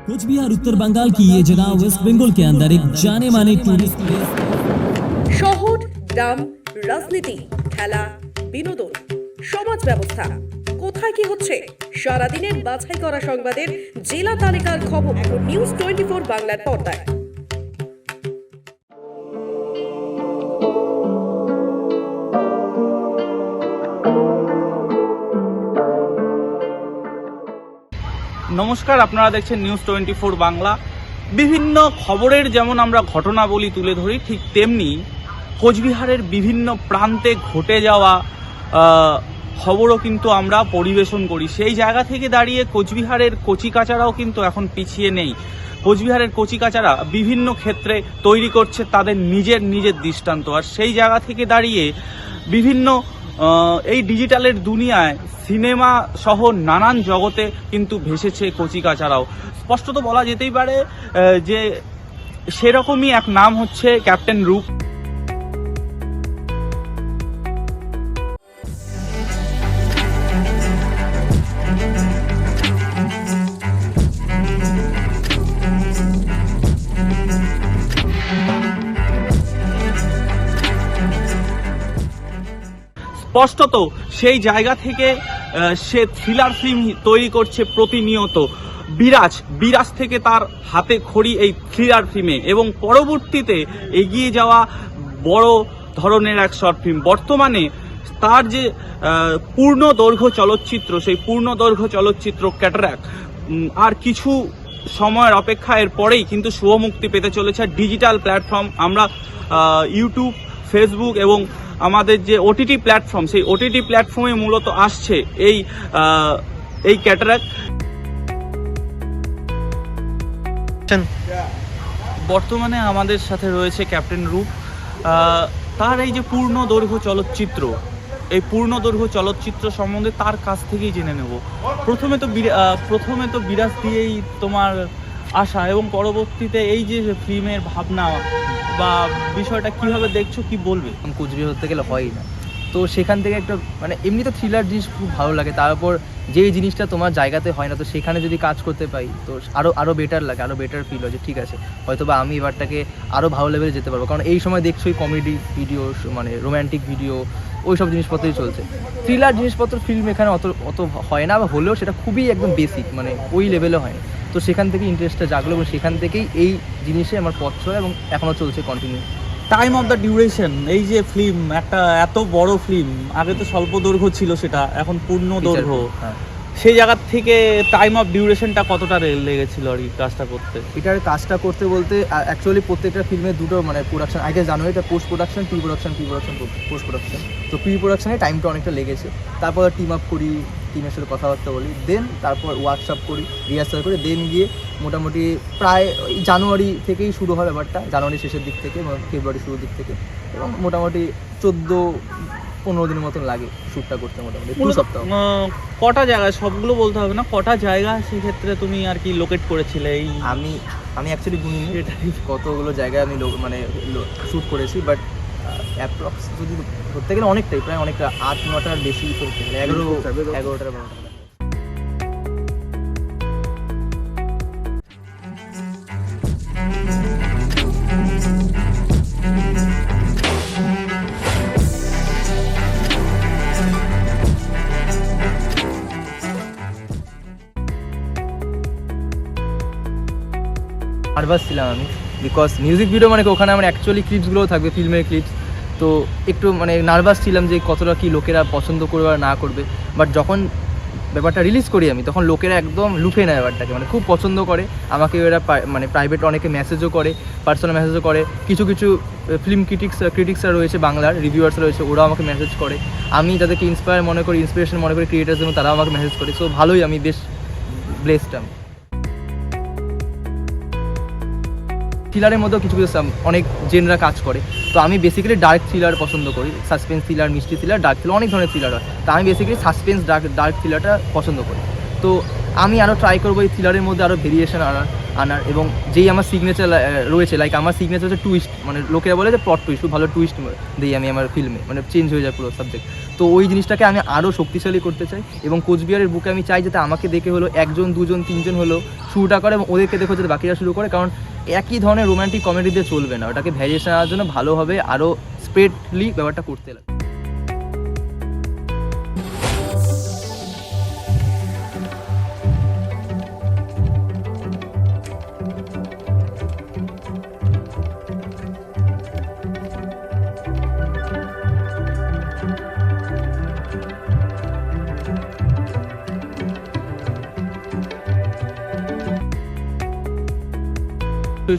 कुछ बिहार उत्तर बंगाल की ये जगह वेस्ट बंगाल के अंदर एक जाने माने टूरिस्ट प्लेस শহর গ্রাম রাজনীতি খেলা বিনোদন সমাজ ব্যবস্থা কোথায় কি হচ্ছে সারাদিনের বাছাই করা সংবাদের জেলা তালিকার খবর এখন নিউজ টোয়েন্টি ফোর বাংলার পর্দায় নমস্কার, আপনারা দেখছেন নিউজ টোয়েন্টি ফোর বাংলা। বিভিন্ন খবরের যেমন আমরা ঘটনাবলী তুলে ধরি, ঠিক তেমনি কোচবিহারের বিভিন্ন প্রান্তে ঘটে যাওয়া খবরও কিন্তু আমরা পরিবেশন করি। সেই জায়গা থেকে দাঁড়িয়ে কোচবিহারের কচিকাচারাও কিন্তু এখন পিছিয়ে নেই। কোচবিহারের কচিকাচারা বিভিন্ন ক্ষেত্রে তৈরি করছে তাদের নিজের নিজের দৃষ্টান্ত। আর সেই জায়গা থেকে দাঁড়িয়ে বিভিন্ন এই ডিজিটালের দুনিয়ায় সিনেমা সহ নানান জগতে কিন্তু ভেসেছে কচিকাচারাও। স্পষ্টত বলা যেতেই পারে যে সেরকমই এক নাম হচ্ছে ক্যাপ্টেন রূপ। স্পষ্টত সেই জায়গা থেকে সে থ্রিলার ফিল্ম তৈরি করছে প্রতিনিয়ত। বিরাজ বিরাজ থেকে তার হাতে খড়ি এই থ্রিলার ফিল্মে এবং পরবর্তীতে এগিয়ে যাওয়া বড় ধরনের এক শর্ট ফিল্ম। বর্তমানে তার যে পূর্ণ দৈর্ঘ্য চলচ্চিত্র, সেই পূর্ণ দৈর্ঘ্য চলচ্চিত্র ক্যাটারাক আর কিছু সময়ের অপেক্ষা এর পরেই কিন্তু শুভ মুক্তি পেতে চলেছে ডিজিটাল প্ল্যাটফর্ম। আমরা ইউটিউব, ফেসবুক এবং আমাদের যে ওটিটি প্ল্যাটফর্ম সেই ওটিটি প্ল্যাটফর্মে মূলত আসছে এই এই ক্যাটারাক বর্তমানে আমাদের সাথে রয়েছে ক্যাপ্টেন রূপ। তার এই যে পূর্ণ দৈর্ঘ্য চলচ্চিত্র, এই পূর্ণ দৈর্ঘ্য চলচ্চিত্র সম্বন্ধে তার কাছ থেকেই জেনে নেব। প্রথমে তো প্রথমে তো বিরাজ দিয়েই তোমার আশা এবং পরবর্তীতে এই যে ফিল্মের ভাবনা বা বিষয়টা কীভাবে দেখছ, কি বলবে? কুচবিহার হতে গেলে হয়ই না। তো সেখান থেকে একটা মানে এমনি তো থ্রিলার জিনিস খুব ভালো লাগে তারপর যেই জিনিসটা তোমার জায়গাতে হয় না, তো সেখানে যদি কাজ করতে পাই তো আরও আরও বেটার লাগে আরও বেটার ফিল হয় যে ঠিক আছে হয়তো বা আমি এবারটাকে আরও ভালো লেভেলে যেতে পারব। কারণ এই সময় দেখছোই কমেডি ভিডিও মানে রোম্যান্টিক ভিডিও ওই সব জিনিসপত্রই চলছে। থ্রিলার জিনিসপত্র ফিল্ম এখানে অত অত হয় না, বা হলেও সেটা খুবই একদম বেসিক মানে ওই লেভেলে হয় না। তো সেখান থেকে ইন্টারেস্টটা জাগলো এবং সেখান থেকেই এই জিনিসে আমার পথ চলে এবং এখনও চলছে continue time of the duration এই যে ফিল্ম একটা এত বড় ফিল্ম আগে তো স্বল্প দৈর্ঘ্য ছিল সেটা এখন পূর্ণ দৈর্ঘ্য। হ্যাঁ। সেই জায়গার থেকে টাইম অফ ডিউরেশনটা কতটা রে- লেগেছিল আর কি কাজটা করতে? এটার কাজটা করতে বলতে অ্যাকচুয়ালি প্রত্যেকটা ফিল্মে দুটো মানে প্রোডাকশন আগে জানো এটা post production pre production pre production post production তো প্রি প্রোডাকশনে টাইমটা অনেকটা লেগেছে। তারপর টিম আপ করি টিমের সাথে কথাবার্তা বলি দেন তারপর ওয়ার্কশপ করি রিহার্সাল করি দেন গিয়ে মোটামুটি প্রায় ওই জানুয়ারি থেকেই শুরু হয় ব্যাপারটা জানুয়ারি শেষের দিক থেকে এবং ফেব্রুয়ারি শুরুর দিক থেকে এবং মোটামুটি চোদ্দ পনেরো দিনের মতন লাগে শ্যুটটা করতে মোটামুটি দু সপ্তাহ। কটা জায়গায় সবগুলো বলতে হবে না কটা জায়গা সেক্ষেত্রে তুমি আর কি লোকেট করেছিলে এই? আমি আমি অ্যাকচুয়ালি গুনি কতগুলো জায়গায় আমি মানে শ্যুট করেছি বাট অ্যাপ্রক্স যদি ধরতে গেলে অনেকটাই প্রায় অনেকটা আট নটার বেশি ধরতে গেলে এগারো এগারোটার বারোটা। নার্ভাস ছিলাম আমি বিকজ মিউজিক ভিডিও মানে ওখানে আমার অ্যাকচুয়ালি ক্লিপসগুলোও থাকবে ফিল্মের ক্লিপস তো একটু মানে নার্ভাস ছিলাম যে কতটা কি লোকেরা পছন্দ করবে আর না করবে। বাট যখন ব্যাপারটা রিলিজ করি আমি, তখন লোকেরা একদম লুফে নেয় ব্যাপারটাকে। মানে খুব পছন্দ করে, আমাকে এরা মানে প্রাইভেট অনেকে মেসেজও করে পার্সোনাল মেসেজও করে। কিছু কিছু ফিল্ম ক্রিটিক্স ক্রিটিক্সরা রয়েছে বাংলার রিভিউয়ার্স রয়েছে, ওরাও আমাকে মেসেজ করে। আমি তাদেরকে ইন্সপায়ার মনে করি ইন্সপিরেশন মনে করি ক্রিয়েটার্স এবং তারাও আমাকে মেসেজ করে। সো ভালোই আমি বেশ ব্লেসড আমি। থ্রিলারের মধ্যেও কিছু কিছু অনেক জেনরা কাজ করে। তো আমি বেসিক্যালি ডার্ক থ্রিলার পছন্দ করি। সাসপেন্স থ্রিলার মিষ্টি থ্রিলার ডার্ক থ্রিলার অনেক ধরনের থ্রিলার হয়। তো আমি বেসিক্যালি সাসপেন্স ডার্ক ডার্ক থ্রিলারটা পছন্দ করি। তো আমি আরও ট্রাই করব এই থ্রিলারের মধ্যে আরও ভেরিয়েশন আনার আনার এবং যেই আমার সিগনেচার রয়েছে লাইক আমার সিগনেচার হচ্ছে টুইস্ট মানে লোকেরা বলে যে প্লট টুইস্ট ভালো টুইস্ট দিই আমি আমার ফিল্মে মানে চেঞ্জ হয়ে যায় পুরো সাবজেক্ট তো ওই জিনিসটাকে আমি আরও শক্তিশালী করতে চাই এবং কোচবিহারের বুকে আমি চাই যাতে আমাকে দেখে হলো একজন, দুজন, তিনজন হলো শুরুটা করে এবং ওদেরকে দেখে যাতে বাকিরা শুরু করে, কারণ একই ধরনের রোমান্টিক কমেডিতে চলবে না। ওটাকে ভ্যারিয়েশন আনার জন্য ভালোভাবে আরও স্প্রেডলি ব্যাপারটা করতে লাগে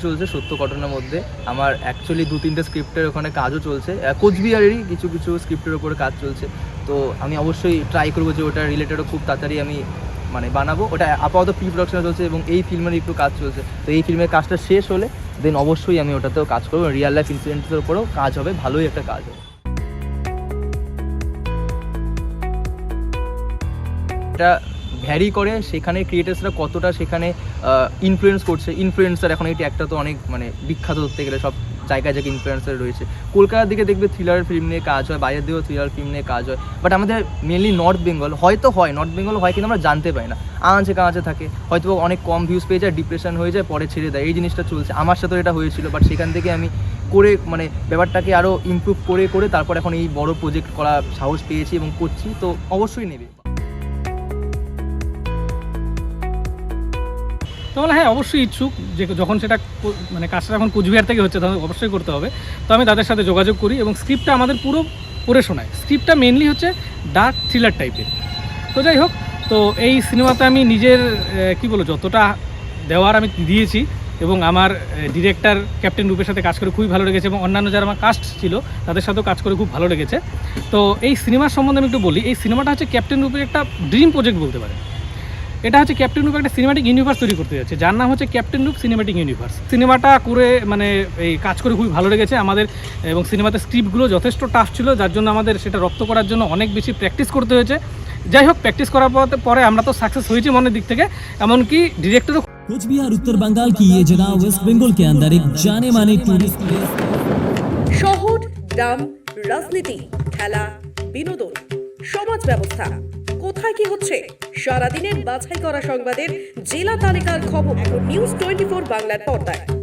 চলছে, সত্য ঘটনার মধ্যে। আমার অ্যাকচুয়ালি দু তিনটে স্ক্রিপ্টের ওখানে কাজও চলছে। কোচবিহারেরই কিছু কিছু স্ক্রিপ্টের ওপরে কাজ চলছে। তো আমি অবশ্যই ট্রাই করব যে ওটা রিলেটেডও খুব তাড়াতাড়ি আমি মানে বানাবো। ওটা আপাতত প্রি প্রোডাকশনে চলছে এবং এই ফিল্মের একটু কাজ চলছে। তো এই ফিল্মের কাজটা শেষ হলে দেন অবশ্যই আমি ওটাতেও কাজ করব। রিয়েল লাইফ ইনসিডেন্টের উপরেও কাজ হবে, ভালোই একটা কাজ হবে। এটা ভ্যারি করে সেখানে ক্রিয়েটার্সরা কতটা সেখানে ইনফ্লুয়েন্স করছে। ইনফ্লুয়েন্সার এখন এটি একটা তো অনেক মানে বিখ্যাত ধরতে গেলে সব জায়গায় জায়গায় ইনফ্লুয়েন্সার রয়েছে। কলকাতার দিকে দেখবে থ্রিলার ফিল্ম নিয়ে কাজ হয়, বাইরের দিকেও থ্রিলার ফিল্ম নিয়ে কাজ হয়। বাট আমাদের মেনলি নর্থ বেঙ্গল হয়তো হয় নর্থ বেঙ্গল হয় কিন্তু আমরা জানতে পারি না। আঁচে কাঁচে থাকে। হয়তো অনেক কম ভিউজ পেয়ে যায় ডিপ্রেশন হয়ে যায়, পরে ছেড়ে দেয়। এই জিনিসটা চলছে। আমার সাথেও এটা হয়েছিল বাট সেখান থেকে আমি করে মানে ব্যাপারটাকে আরও ইমপ্রুভ করে করে তারপর এখন এই বড় প্রজেক্ট করা সাহস পেয়েছি এবং করছি। তো অবশ্যই নেবে। তো বলে হ্যাঁ অবশ্যই ইচ্ছুক। যে যখন সেটা মানে কাজটা যখন কুচবিহার থেকে হচ্ছে তখন অবশ্যই করতে হবে। তো আমি তাদের সাথে যোগাযোগ করি এবং স্ক্রিপ্টটা আমাদের পুরো পড়ে শোনায়। স্ক্রিপ্টটা মেনলি হচ্ছে ডার্ক থ্রিলার টাইপের তো যাই হোক, তো এই সিনেমাতে আমি নিজের কি বলব, যতটা দেওয়ার আমি দিয়েছি এবং আমার ডিরেক্টর ক্যাপ্টেন রূপের সাথে কাজ করে খুবই ভালো লেগেছে এবং অন্যান্য যারা আমার কাস্ট ছিল, তাদের সাথেও কাজ করে খুব ভালো লেগেছে। তো এই সিনেমার সম্বন্ধে আমি একটু বলি, এই সিনেমাটা হচ্ছে ক্যাপ্টেন রূপের একটা ড্রিম প্রজেক্ট বলতে পারে এটা হচ্ছে ক্যাপ্টেন রূপ একটা সিনেমাটিক ইউনিভার্স তৈরি করতে যাচ্ছে যার নাম হচ্ছে ক্যাপ্টেন রূপ সিনেমাটিক ইউনিভার্স সিনেমাটা করে মানে এই কাজ করে খুবই ভালো লেগেছে আমাদের এবং সিনেমাতে স্ক্রিপ্টগুলো যথেষ্ট টাফ ছিল যার জন্য আমাদের সেটা রপ্ত করার জন্য অনেক বেশি প্র্যাকটিস করতে হয়েছে যাই হোক প্র্যাকটিস করার পর- পরে আমরা তো সাকসেস হয়েছি মনের দিক থেকে এমনকি ডিরেক্টরও कुछ बिहार उत्तर बंगाल की ये जगह वेस्ट बंगाल के अंदर एक जाने माने टूरिस्ट प्लेस শহর গ্রাম রাজনীতি খেলা বিনোদন সমাজ ব্যবস্থা কোথায় কি হচ্ছে? সারাদিনের বাছাই করা সংবাদের জেলা তালিকার খবর এখন নিউজ টোয়েন্টি ফোর বাংলার পর্দায়।